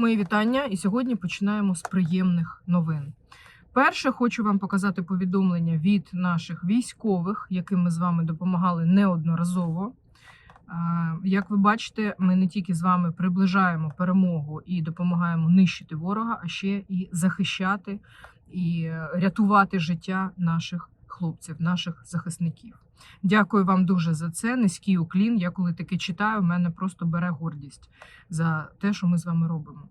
Мої вітання, і сьогодні починаємо з приємних новин. Перше, хочу вам показати повідомлення від наших військових, яким ми з вами допомагали неодноразово. Як ви бачите, ми не тільки з вами приближаємо перемогу і допомагаємо нищити ворога, а ще і захищати і е, рятувати життя наших хлопців, наших захисників. Дякую вам дуже за це. Низький уклін. Я коли таке читаю, в мене просто бере гордість за те, що ми з вами робимо.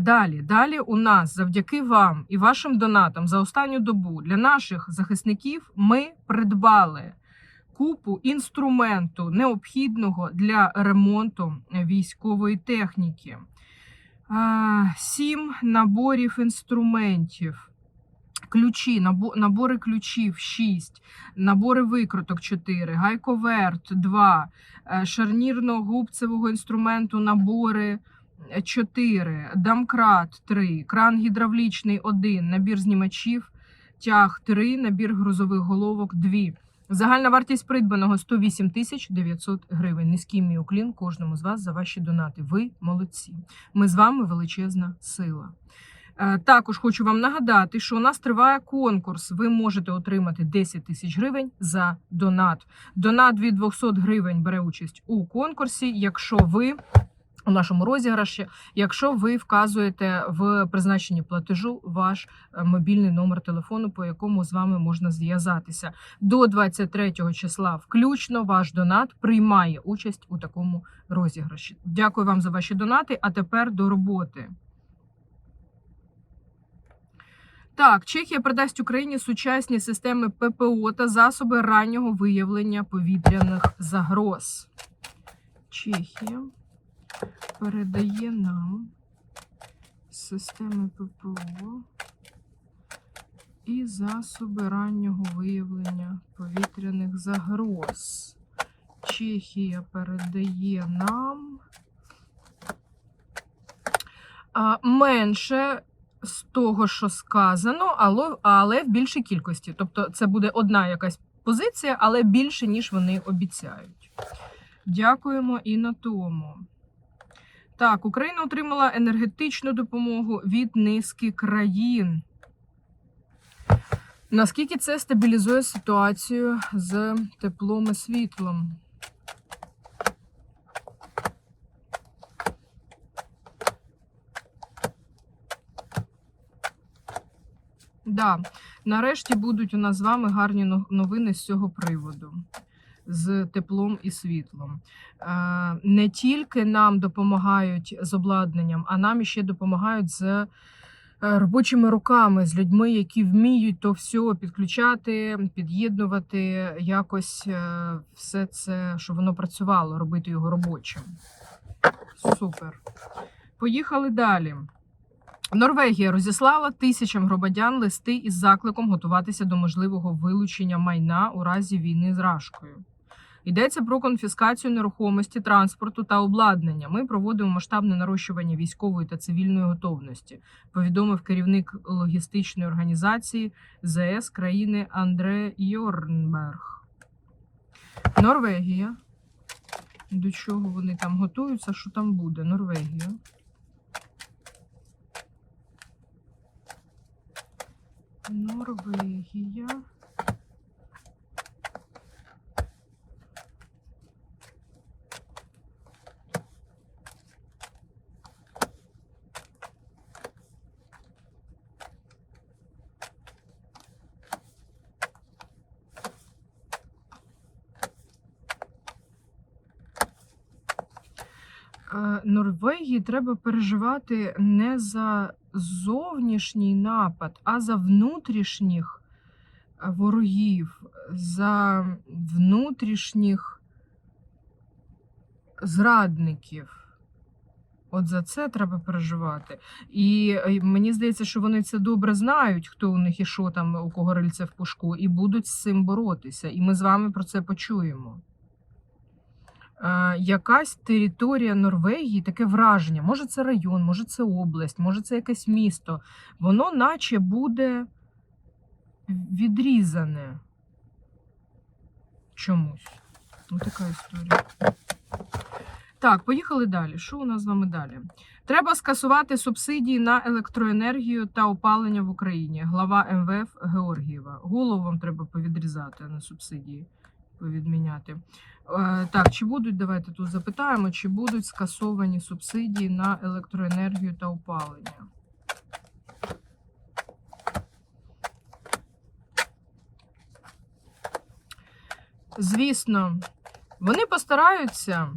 Далі, далі у нас завдяки вам і вашим донатам за останню добу для наших захисників ми придбали купу інструменту необхідного для ремонту військової техніки. Сім наборів інструментів. Ключі, набо- набори ключів 6, набори викруток 4, гайковерт 2, е, шарнірно-губцевого інструменту набори 4, дамкрат 3, кран гідравлічний 1, набір знімачів, тяг 3, набір грузових головок 2. Загальна вартість придбаного 108 тисяч 900 гривень. Низький мій уклін кожному з вас за ваші донати. Ви молодці. Ми з вами величезна сила. Е, Також хочу вам нагадати, що у нас триває конкурс. Ви можете отримати 10 тисяч гривень за донат. Донат від 200 гривень бере участь у конкурсі, якщо ви у нашому розіграші, якщо ви вказуєте в призначенні платежу ваш е, мобільний номер телефону, по якому з вами можна зв'язатися. До 23 числа включно ваш донат приймає участь у такому розіграші. Дякую вам за ваші донати. А тепер до роботи. Так, Чехія передасть Україні сучасні системи ППО та засоби раннього виявлення повітряних загроз. Чехія передає нам системи ППО і засоби раннього виявлення повітряних загроз. Чехія передає нам менше з того, що сказано, але, в більшій кількості. Тобто, це буде одна якась позиція, але більше, ніж вони обіцяють. Дякуємо і на тому. Так, Україна отримала енергетичну допомогу від низки країн. Наскільки це стабілізує ситуацію з теплом і світлом? Да, нарешті будуть у нас з вами гарні новини з цього приводу. З теплом і світлом. Е, Не тільки нам допомагають з обладнанням, а нам ще допомагають з е, робочими руками, з людьми, які вміють то все підключати, під'єднувати, якось е, все це, щоб воно працювало, робити його робочим. Супер. Поїхали далі. Норвегія розіслала тисячам громадян листи із закликом готуватися до можливого вилучення майна у разі війни з Рашкою. Йдеться про конфіскацію нерухомості, транспорту та обладнання. Ми проводимо масштабне нарощування військової та цивільної готовності, повідомив керівник логістичної організації ЗС країни Андре Йорнберг. Норвегія. До чого вони там готуються? Що там буде? Норвегія. Норвегія. Е, Норвегії треба переживати не за зовнішній напад, а за внутрішніх е, ворогів, за внутрішніх зрадників. От за це треба переживати. І е, мені здається, що вони це добре знають, хто у них і що там, у кого рильце в пушку, і будуть з цим боротися. І ми з вами про це почуємо. Якась територія Норвегії, таке враження. Може, це район, може, це область, може, це якесь місто. Воно наче буде відрізане чомусь. Ось така історія. Так, поїхали далі. Що у нас з вами далі? Треба скасувати субсидії на електроенергію та опалення в Україні. Глава МВФ Георгієва. Голову вам треба повідрізати, а не субсидії повідміняти. Е, Так, чи будуть, давайте тут запитаємо, чи будуть скасовані субсидії на електроенергію та опалення? Звісно, вони постараються,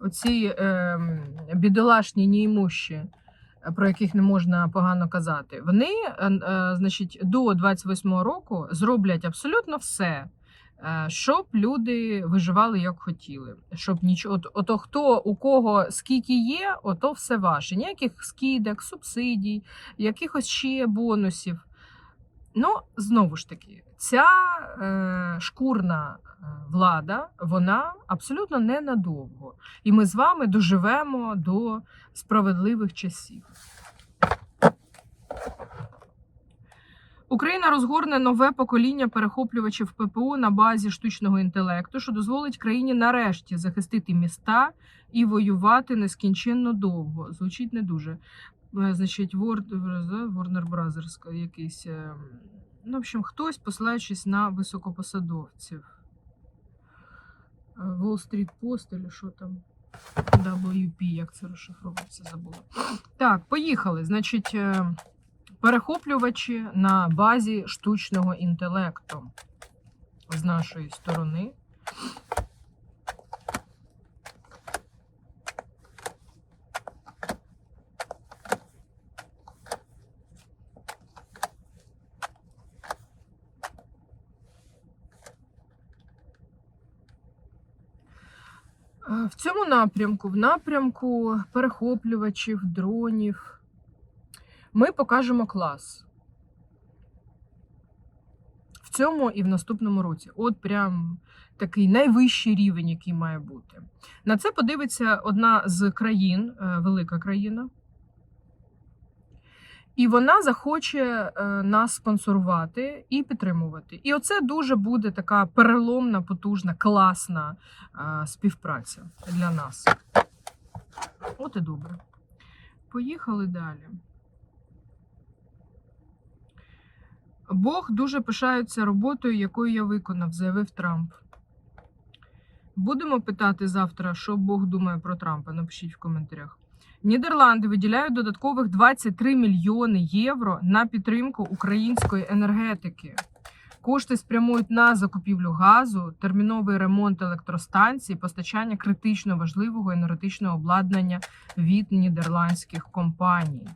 оці е, бідолашні неімущі, про яких не можна погано казати, вони, е, е, значить, до 28-го року зроблять абсолютно все, щоб люди виживали як хотіли. Щоб нічого, от, ото хто у кого скільки є, ото все ваше. Ніяких скидок, субсидій, якихось ще бонусів. Ну, знову ж таки, ця е, шкурна е, влада, вона абсолютно ненадовго. І ми з вами доживемо до справедливих часів. Україна розгорне нове покоління перехоплювачів ППО на базі штучного інтелекту, що дозволить країні нарешті захистити міста і воювати нескінченно довго. Звучить не дуже. Е, Значить, Word, Warner Brothers якийсь. е, Ну, в общем, хтось, посилаючись на високопосадовців. Е, Wall Street Post, чи що там. WP, як це розшифровується, забула. Так, поїхали. Значить, е, перехоплювачі на базі штучного інтелекту з нашої сторони. В цьому напрямку, в напрямку перехоплювачів, дронів, ми покажемо клас. В цьому і в наступному році. От прям такий найвищий рівень, який має бути. На це подивиться одна з країн, е, велика країна. І вона захоче е, нас спонсорувати і підтримувати. І оце дуже буде така переломна, потужна, класна е, співпраця для нас. От і добре. Поїхали далі. Бог дуже пишається роботою, якою я виконав, заявив Трамп. Будемо питати завтра, що Бог думає про Трампа. Напишіть в коментарях. Нідерланди виділяють додаткових 23 мільйони євро на підтримку української енергетики. Кошти спрямують на закупівлю газу, терміновий ремонт електростанцій, постачання критично важливого енергетичного обладнання від нідерландських компаній.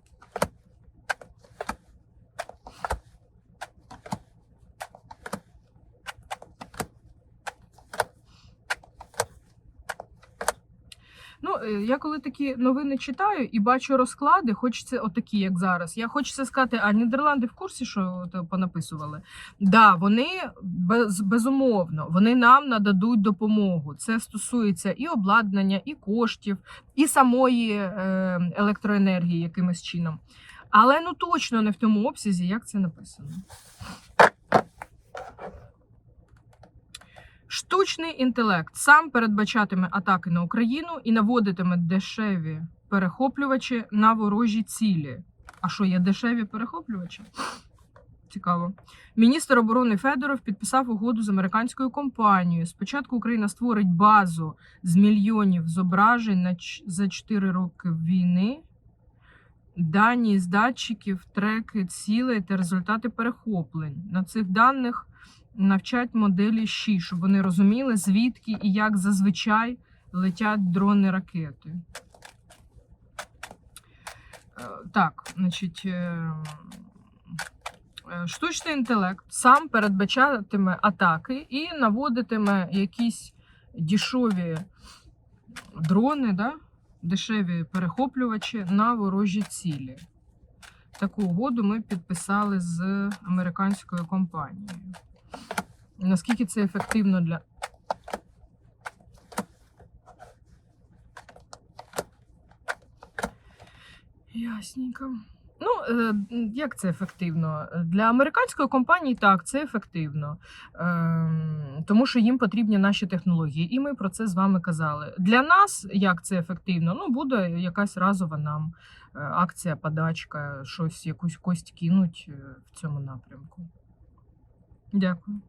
Я коли такі новини читаю і бачу розклади, хочеться отакі, як зараз. Я хочеться сказати, а Нідерланди в курсі, що понаписували? Да, вони без, безумовно, вони нам нададуть допомогу. Це стосується і обладнання, і коштів, і самої е, електроенергії якимось чином. Але ну точно не в тому обсязі, як це написано. Штучний інтелект сам передбачатиме атаки на Україну і наводитиме дешеві перехоплювачі на ворожі цілі. А що є дешеві перехоплювачі? Цікаво. Міністр оборони Федоров підписав угоду з американською компанією. Спочатку Україна створить базу з мільйонів зображень за 4 роки війни. Дані з датчиків, треки, цілей та результати перехоплень. На цих даних навчать моделі ЩІ, щоб вони розуміли, звідки і як зазвичай летять дрони ракети. Е, Так, значить, е, е, штучний інтелект сам передбачатиме атаки і наводитиме якісь дешеві дрони, да? дешеві перехоплювачі на ворожі цілі. Таку угоду ми підписали з американською компанією. Наскільки це ефективно для. Ясненько. Ну, е, як це ефективно? Для американської компанії так, це ефективно, Ем, тому що їм потрібні наші технології, і ми про це з вами казали. Для нас як це ефективно? Ну, буде якась разова нам е, акція, подачка, щось, якусь кость кинуть е, в цьому напрямку. Дякую.